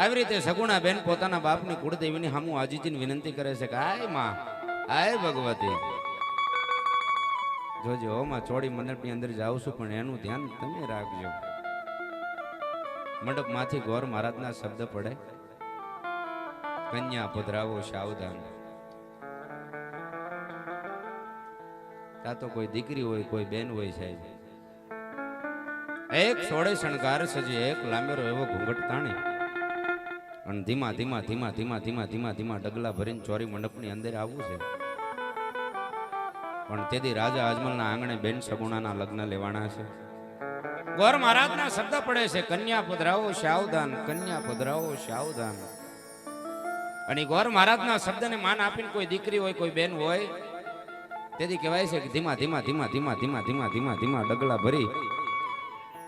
આવી રીતે સગુણા બેન પોતાના બાપની કુળદેવીની સામું આજીજીને વિનંતી કરે છે કે આયમાં, આય ભગવતી. જોજો માં ચોડી મંડપની અંદર જાઉં છું, પણ એનું ધ્યાન તમે રાખજો. મંડપમાંથી ગોર મહારાજના શબ્દ પડે. કન્યા પધરાવો સાવધાન. તા તો કોઈ દીકરી હોય, કોઈ બેન હોય સાહેબ. એક સોળે શણગાર સજી, એક લાંબેરો એવો ઘૂંઘટ તાણી. અને ધીમા ધીમા ધીમા ધીમા ધીમા ધીમા ધીમા ડગલા ભરીને ચોરી મંડપની અંદર આવવું છે પણ તેથી રાજા અજમલના આંગણે બેન સગુણાના લગ્ન લેવાના છે ગોર મહારાજના શબ્દ પડે છે કન્યા પધરાવો સાવધાન કન્યા પધરાવો સાવધાન અને ગોર મહારાજના શબ્દને માન આપીને કોઈ દીકરી હોય કોઈ બેન હોય તેથી કહેવાય છે કે ધીમા ધીમા ધીમા ધીમા ધીમા ધીમા ધીમા ધીમા ડગલા ભરી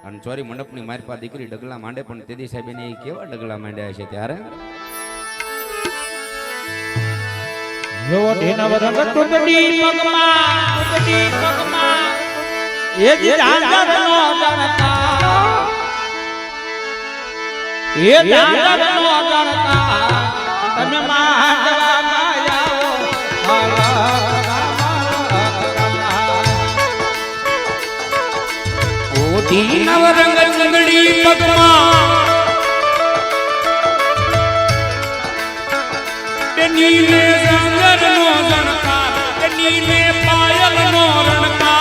અને ચોરી મંડપની મારી પાસે દીકરી ડગલા માંડે પણ તેદી સાહેબ એને ઈ કેવા ડગલા માંડ્યા છે ત્યારે? જેવો ನವರಂಗಡಿ ಪದ್ಮ नीले संगर मोरण का नीले पायल मोरण का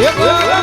એક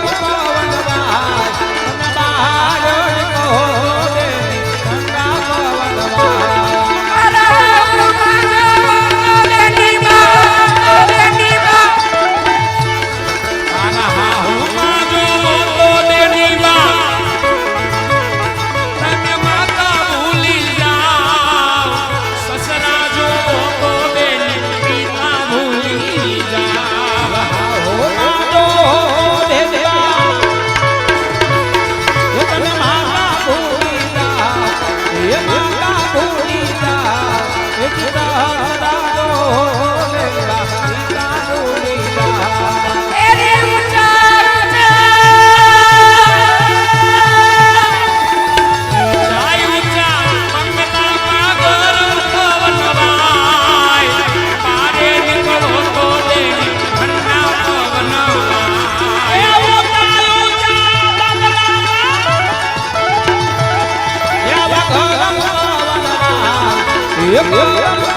એક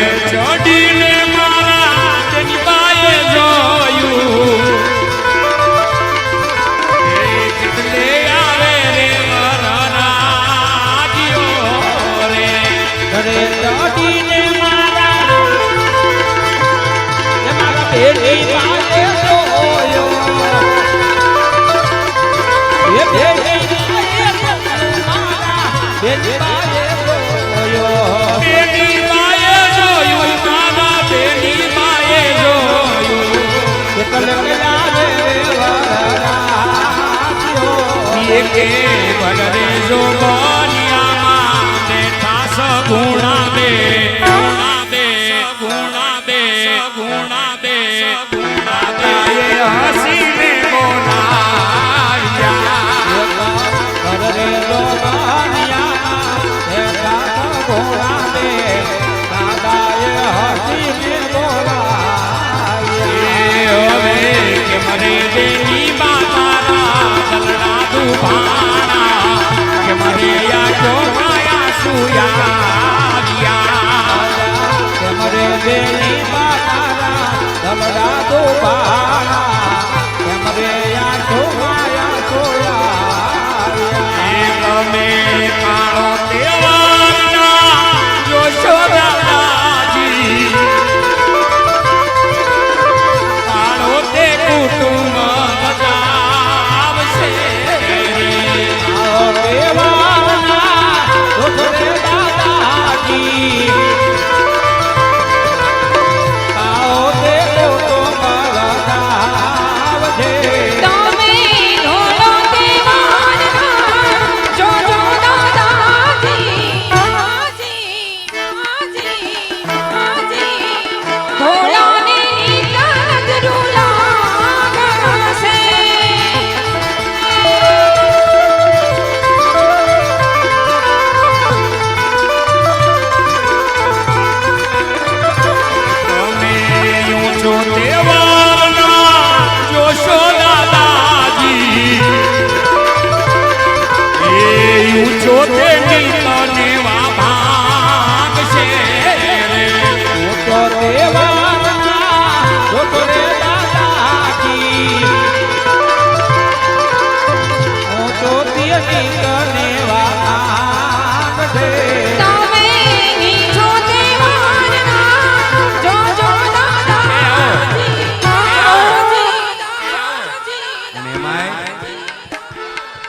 ચડીને મારા જનબાએ જોયું. એ કેટલે આવે રે વરરાજીઓ રે. ઘરે ચડીને મારા મારા બેટી પાસે જોયો. એ પાસે મારા બેટી એક વડરે જો